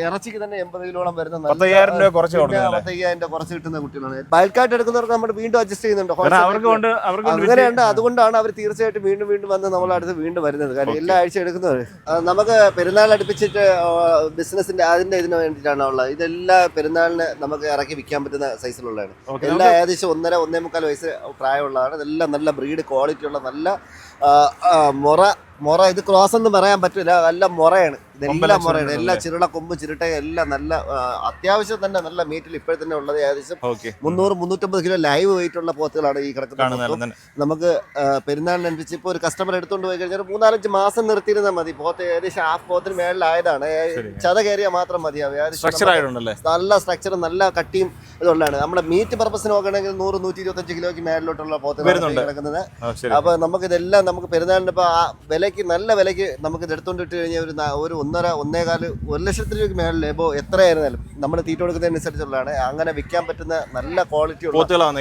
ഇറച്ചിക്ക് തന്നെ എൺപത് കിലോളം വരുന്ന നല്ല- പത്തയ്യായിരം രൂപ കുറച്ച് പിന്നെ കൊടുക്കുന്നല്ലേ? പത്തയ്യായിരം രൂപ കുറച്ച് കിട്ടുന്ന കുട്ടികളാണ്. ബൾക്കായിട്ട് എടുക്കുന്നവർക്ക് നമ്മൾ വീണ്ടും അഡ്ജസ്റ്റ് ചെയ്യുന്നുണ്ട്. കാരണം അവർക്ക് കൊണ്ട് അവർക്ക് കൊണ്ട് അങ്ങനെയുണ്ട് അതുകൊണ്ടാണ് അവർ തീർച്ചയായിട്ടും വീണ്ടും വീണ്ടും വന്ന് നമ്മളെ അടുത്ത് വീണ്ടും വരുന്നത്. കാരണം എല്ലാ ആഴ്ച എടുക്കുന്നവർ നമുക്ക് പെരുന്നാൾ അടുപ്പിച്ചിട്ട് ബിസിനസിന്റെ അതിന്റെ ഇതിന് വേണ്ടിയിട്ടാണ് ഉള്ളത്. ഇതെല്ലാ പെരുന്നാളിന് നമുക്ക് ഇറക്കി വിൽക്കാൻ പറ്റുന്ന സൈസിലുള്ളതാണ്. എല്ലാ എല്ലാം ഏകദേശം ഒന്നര ഒന്നേ മുക്കാൽ വയസ്സ് പ്രായമുള്ളതാണ്. ഇതെല്ലാം നല്ല ബ്രീഡ് ക്വാളിറ്റി ഉള്ള നല്ല ആ, ആ, മുറ മുറ ഇത് ക്രോസ് എന്ന് പറയാൻ പറ്റില്ല. നല്ല മുറയാണ്. ഇതെല്ലാം മുറയാണ്? എല്ലാ ചിരുള കൊമ്പ് ചിരട്ട എല്ലാം നല്ല അത്യാവശ്യം തന്നെ നല്ല മീറ്റിൽ ഇപ്പോഴത്തെ തന്നെ ഉള്ളത് ഏകദേശം മുന്നൂറ് മുന്നൂറ്റമ്പത് കിലോ ലൈവ് വെയിറ്റ് ഉള്ള പോത്തുകളാണ് ഈ കിടക്കുന്നത്. നമുക്ക് പെരുന്നാളിനനുസരിച്ച് ഇപ്പോൾ ഒരു കസ്റ്റമർ എടുത്തുകൊണ്ട് പോയി കഴിഞ്ഞാൽ മൂന്നാലഞ്ച് മാസം നിർത്തിയിരുന്നാൽ മതി. പോത്ത് ഏകദേശം ഹാഫ് പോത്തിന് മേളിലായതാണ്. ചത കയറിയാൽ മാത്രം മതിയാവും. ഏകദേശം നല്ല സ്ട്രക്ചറും നല്ല കട്ടിയും ഇതുള്ളതാണ്. നമ്മുടെ മീറ്റ് പർപ്പസ് നോക്കണമെങ്കിൽ നൂറ് നൂറ്റി ഇരുപത്തഞ്ച് കിലോയ്ക്ക് മേളിലോട്ടുള്ള പോത്ത്. കിടക്കുന്നത്. അപ്പൊ നമുക്ക് ഇതെല്ലാം നമുക്ക് പെരുന്നാളിന് ഇപ്പൊ ആ വിലയ്ക്ക് നല്ല വിലയ്ക്ക് നമുക്ക് ഇട്ട് കഴിഞ്ഞാൽ ഒരു ഒരു ഒന്നര ഒന്നേകാൽ ഒരു ലക്ഷത്തിന് രൂപയ്ക്ക് മേളിൽ ഇപ്പോൾ എത്രയായിരുന്നാലും നമ്മൾ തീറ്റ കൊടുക്കുന്നതിനനുസരിച്ചുള്ളതാണ്. അങ്ങനെ വിൽക്കാൻ പറ്റുന്ന നല്ല ക്വാളിറ്റി പോത്തുകളാണ്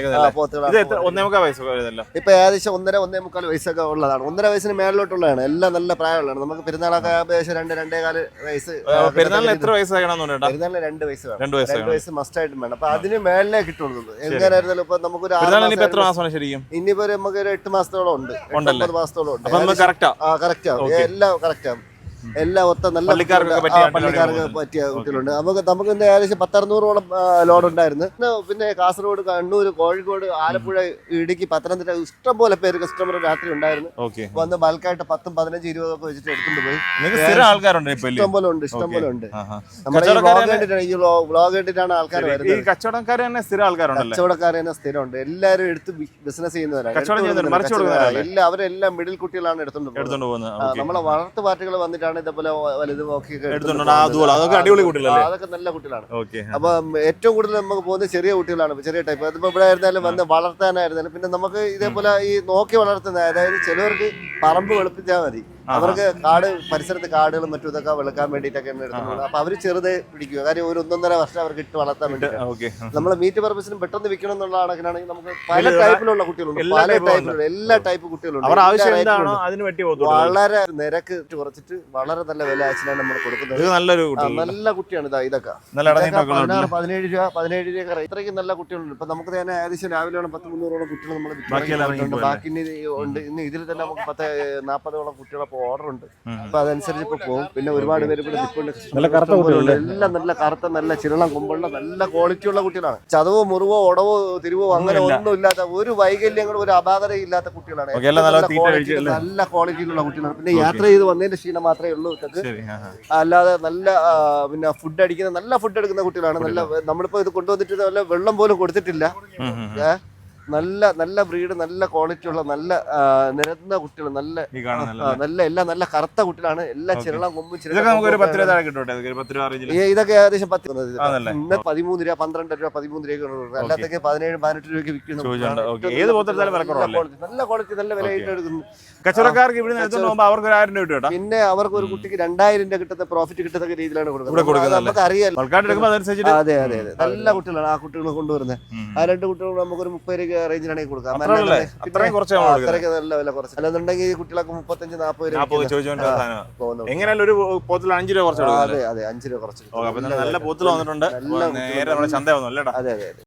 ഇപ്പൊ ഏകദേശം ഒന്നര ഒന്നേ മുക്കാൽ വയസ്സൊക്കെ ഉള്ളതാണ്. ഒന്നര വയസ്സിന് മേളിലോട്ടുള്ളതാണ്. എല്ലാം നല്ല പ്രായമുള്ളതാണ്. നമുക്ക് പെരുന്നാളൊക്കെ ഏകദേശം രണ്ട് രണ്ടേകാൽ വയസ്സ് പെരുന്നാളിന് എത്ര വയസ്സ് പെരുന്നാളിന് രണ്ട് വയസ്സ് വേണം. രണ്ട് വയസ്സ് മസ്റ്റ് ആയിട്ടും വേണം. അപ്പൊ അതിന് മേളിലേ കിട്ടുള്ളൂ എങ്ങനെയായിരുന്നാലും ഇപ്പൊ നമുക്ക് ഒരു പെരുന്നാളിന് ഇപ്പൊ എത്ര മാസമാണ് ശരിക്കും? ഇനിയിപ്പോ നമുക്ക് ഒരു എട്ട് മാസത്തോളം ഉണ്ട്? ഒമ്പത് മാസത്തോളം ഉണ്ട്. ആ കറക്റ്റ് ആവും. എല്ലാം കറക്റ്റ് ആവും എല്ലാം ഒത്ത നല്ല പള്ളിക്കാർക്ക് പറ്റിയ കുട്ടികളുണ്ട്. നമുക്ക് നമുക്ക് ഇന്ന് ഏകദേശം പത്തറുന്നൂറോളം ലോഡ് ഉണ്ടായിരുന്നു. പിന്നെ പിന്നെ കാസർഗോഡ് കണ്ണൂർ കോഴിക്കോട് ആലപ്പുഴ ഇടുക്കി പത്തനംതിട്ട ഇഷ്ടം പോലെ പേര് കസ്റ്റമർ രാത്രി ഉണ്ടായിരുന്നു. വന്ന് ബൾക്കായിട്ട് പത്തും പതിനഞ്ച് ഇരുപതൊക്കെ വെച്ചിട്ട് എടുത്തുകൊണ്ട് പോയി. ഇഷ്ടം പോലെ ഉണ്ട് ഇഷ്ടം പോലെ ഉണ്ട്. നമ്മുടെ വ്ളോഗ് കണ്ടിട്ടാണ് ഈ വ്ളോഗ് കണ്ടിട്ടാണ് ആൾക്കാർ വരുന്നത്. കച്ചവടക്കാർ തന്നെ സ്ഥിരം തന്നെ സ്ഥിരമുണ്ട്. എല്ലാവരും എടുത്ത് ബിസിനസ് ചെയ്യുന്നവരാണ്. എല്ലാം അവരെല്ലാം മിഡിൽ കുട്ടികളാണ് എടുത്തോണ്ട് പോകുന്നത്. നമ്മളെ വളർത്തു പാർട്ടികൾ വന്നിട്ടാണ് ഇതേപോലെ വലുത് നോക്കി എടുത്തോണ്ട് ആ, അതുപോലെ. അതൊക്കെ അടിപൊളി കുട്ടികളാണ് അതൊക്കെ നല്ല കുട്ടികളാണ്. അപ്പൊ ഏറ്റവും കൂടുതൽ നമുക്ക് പോകുന്നത് ചെറിയ കുട്ടികളാണ്. ചെറിയ ടൈപ്പ് അതിപ്പോ ഇവിടെ ആയിരുന്നാലും വന്ന് വളർത്താനായിരുന്നാലും പിന്നെ നമുക്ക് ഇതേപോലെ ഈ നോക്കി വളർത്തുന്ന അതായത് ചിലവർക്ക് പറമ്പ് വെളുപ്പിച്ചാൽ മതി. അവർക്ക് കാട് പരിസരത്ത് കാടുകളും മറ്റും ഇതൊക്കെ വെളുക്കാൻ വേണ്ടിട്ടൊക്കെ എടുക്കുന്നത് അപ്പൊ അവർ ചെറുതെ പിടിക്കുക. കാര്യം ഒരു ഒന്നൊന്നര വർഷം അവർക്ക് ഇട്ട് വളർത്താൻ വേണ്ടി നമ്മൾ മീറ്റ് പർപ്പസിനും പെട്ടെന്ന് വിൽക്കണം എന്നുള്ള കണക്കിനാണെങ്കിൽ നമുക്ക് പല ടൈപ്പിലുള്ള കുട്ടികളുണ്ട്. എല്ലാ പല ടൈപ്പിലുള്ള എല്ലാ ടൈപ്പ് കുട്ടികളുണ്ട്. അവർ വളരെ നിരക്ക് കുറച്ചിട്ട് വളരെ നല്ല വില അച്ഛനാണ് നമ്മൾ കൊടുക്കുന്നത്. നല്ലൊരു നല്ല കുട്ടിയാണ് ഇതാ ഇതൊക്കെ. പതിനേഴ് രൂപ പതിനേഴ് രൂപ ഇത്രയ്ക്ക് നല്ല കുട്ടികളുണ്ട്. ഇപ്പൊ നമുക്ക് തന്നെ ഏകദേശം രാവിലെ പത്ത് മുന്നൂറോളം കുട്ടികൾ നമ്മൾ ബാക്കി ഉണ്ട്. ഇന്ന് ഇതിൽ തന്നെ നമുക്ക് പത്ത് നാൽപ്പതോളം കുട്ടികളൊക്കെ ഓർഡർ ഉണ്ട്. അപ്പൊ അതനുസരിച്ച് ഇപ്പൊ പോകും. പിന്നെ ഒരുപാട് പേര് ഇവിടെ നിൽപ്പുണ്ട്? എല്ലാം നല്ല കറുത്ത നല്ല ചിരണം കൊമ്പുള്ള നല്ല ക്വാളിറ്റി ഉള്ള കുട്ടികളാണ്. ചതവോ മുറിവോ ഉടവോ തിരിവോ അങ്ങനെ ഒന്നും ഇല്ലാത്ത ഒരു വൈകല്യങ്ങളും ഒരു അപാകതയും ഇല്ലാത്ത കുട്ടികളാണ്. നല്ല ക്വാളിറ്റിയിലുള്ള കുട്ടികളാണ്. പിന്നെ യാത്ര ചെയ്ത് വന്നതിന്റെ ക്ഷീണം മാത്രമേ ഉള്ളൂ ഇതൊക്കെ. അല്ലാതെ നല്ല പിന്നെ ഫുഡ് അടിക്കുന്ന നല്ല ഫുഡ് എടുക്കുന്ന കുട്ടികളാണ്. നല്ല നമ്മളിപ്പോ ഇത് കൊണ്ടുവന്നിട്ട് നല്ല വെള്ളം പോലും കൊടുത്തിട്ടില്ല. ഉം, ഉം, ഉം. ഏ? നല്ല നല്ല ബ്രീഡ് നല്ല ക്വാളിറ്റി ഉള്ള നല്ല നിരന്ന കുട്ടികൾ നല്ല നല്ല എല്ലാം നല്ല കറുത്ത കുട്ടികളാണ്. എല്ലാ. ചിരളം കൊമ്പും ചിരളം ഇതൊക്കെ ഏകദേശം പത്ത് ഇന്ന്? പതിമൂന്ന് രൂപ പന്ത്രണ്ട് രൂപ പതിമൂന്ന് രൂപ അല്ലാത്തൊക്കെ പതിനേഴ് പതിനെട്ട് രൂപയ്ക്ക് വിൽക്കുന്നു? നല്ല ക്വാളിറ്റി നല്ല വില എടുക്കുന്നു കച്ചവടക്കാർക്ക് ഇവിടെ അവർക്ക് ഒരു ആയിരം രൂപ പിന്നെ അവർക്ക് ഒരു കുട്ടിക്ക് രണ്ടായിരം രൂപ കിട്ടുന്ന പ്രോഫിറ്റ് കിട്ടത്തക്ക രീതിയിലാണ് കൊടുക്കുന്നത്? നമുക്ക് അറിയാം അതെ അതെ അതെ. നല്ല കുട്ടികളാണ് ആ കുട്ടികൾ കൊണ്ടുവരുന്നത്. ആ രണ്ട് കുട്ടികൾ നമുക്ക് ഒരു മുപ്പത് രൂപ റേഞ്ചിലാണെങ്കിൽ കൊടുക്കാം. കുറച്ച് നമ്മൾ ആ, കൊടുക്കുന്നത്. അത്രയ്ക്ക് നല്ല വില കുറച്ച്. അല്ലെന്നുണ്ടെങ്കിൽ കുട്ടികളൊക്കെ മുപ്പത്തഞ്ച് നാപ്പത് രൂപ. എങ്ങനെയാലും ഒരു പോത്തിൽ അഞ്ച് രൂപ കുറച്ച് അതെ അതെ അഞ്ച് രൂപ കുറച്ച് നല്ല പോത്തിൽ വന്നിട്ടുണ്ട്. നേരെ നമ്മുടെ ചന്ത വന്നു അല്ലേടാ? അതെ അതെ.